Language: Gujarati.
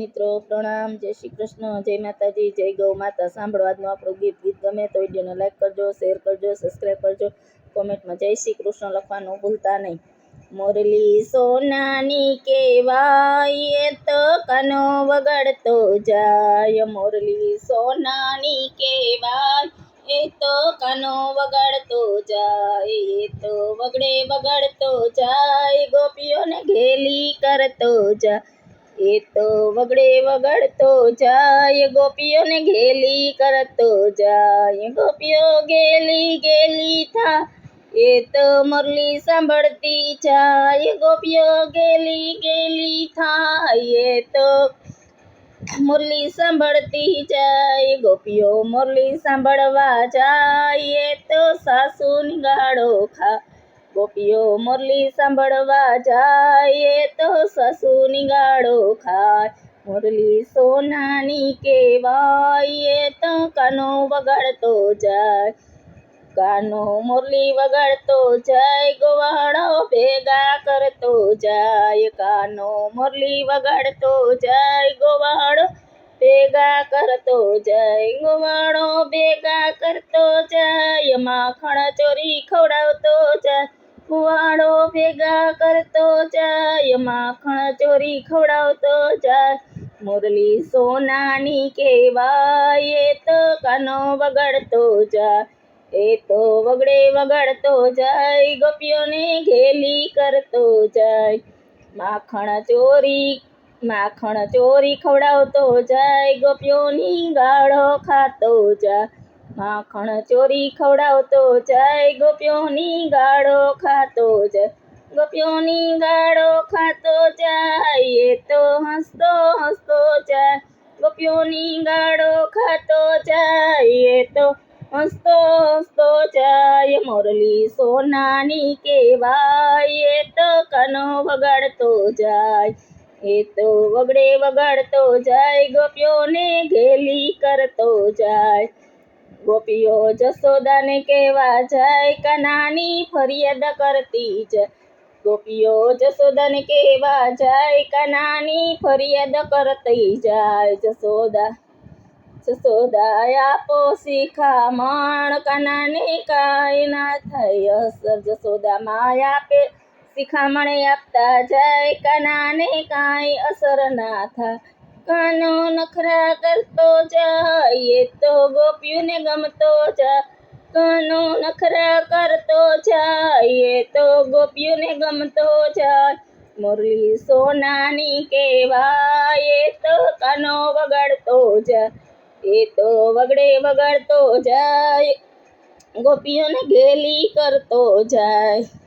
મિત્રો પ્રણામ જય શ્રી કૃષ્ણ જય માતાજી જય ગૌમાતા સાંભળો આજનો આપણો ગીત ગમે તો વિડિયોને લાઈક કરજો શેર કરજો સબસ્ક્રાઇબ કરજો કોમેન્ટમાં જય શ્રી કૃષ્ણ લખવાનું ભૂલતા નહીં મોરલી સોનાની કેવા એ તો કનો વગડતો જાય મોરલી સોનાની કેવા એ તો કનો વગડતો જાય એ તો વગડે વગડતો જાય ગોપીઓને ગેલી કરતો જાય એ તો વગડે વગડતો જાય ગોપીઓને ઘેલી કરતો જાય ગોપીઓ ઘેલી ઘેલી થા એ તો મુરલી સાંભળતી જાય ગોપીઓ ઘેલી ઘેલી થા એ તો મુરલી સાંભળતી જાય ગોપીઓ મુરલી સાંભળવા જાય એ તો સાસુ ગાળો ખા ગોપીઓ મુરલી સાંભળવા જાય તો સસુ નિગાડો ખાય મુરલી સોનાની કહેવાય તો કાનો વગાડતો જાય કાનો મુરલી વગાડતો જાય ગોવાળો ભેગા કરતો જાય કાનો મુરલી વગાડતો જાય ગોવાળો ભેગા કરતો જાય ગોવાળો ભેગા કરતો જાય માખણ ચોરી ખવડાવતો જાય ફુવાડો ભેગા કરતો જાય માખણ ચોરી ખવડાવતો જાય મુરલી સોનાની કહેવાય એ તો કાનો વગાડતો જાય એ તો વગડે વગાડતો જાય ગોપીઓને ઘેલી કરતો જાય માખણ ચોરી માખણ ચોરી ખવડાવતો જાય ગોપીઓની ગાળો ખાતો જાય માખણ ચોરી ખવડાવતો જાય ગોપ્યોની ગાળો ખાતો જાય ગોપ્યોની ગાળો ખાતો જાય એ તો હસતો હસતો જાય ગોપ્યોની ગાળો ખાતો જાય એ તો હસતો હસતો જાય મોરલી સોનાની કેવાય એ તો કનો વગાડતો જાય એ તો વગડે વગાડતો જાય ગોપ્યોને ઘેલી કરતો જાય ગોપીઓ જસોદાને કહેવા જાય કનાની ફરિયાદ કરતી જ ગોપીઓ જસોદાને કહેવા જાય કનાની ફરિયાદ કરતી જાય જસોદા જસોદા આપો શિખામણ કનાને કાંઈ ના થાય અસર જસોદા માયા આપે શિખામણે આપતા જાય કનાને કાંઈ અસર ના થાય कानो नखरा कर तो जा ये तो गोपियों ने गम तो जा कानो नखरा कर तो जा ये तो गोपियों ने गम तो जा मुरली सोना नी के ये तो कानो बगड़ तो जा ये तो बगड़े बगड़ तो जाय गोपियों ने गेली कर तो जाय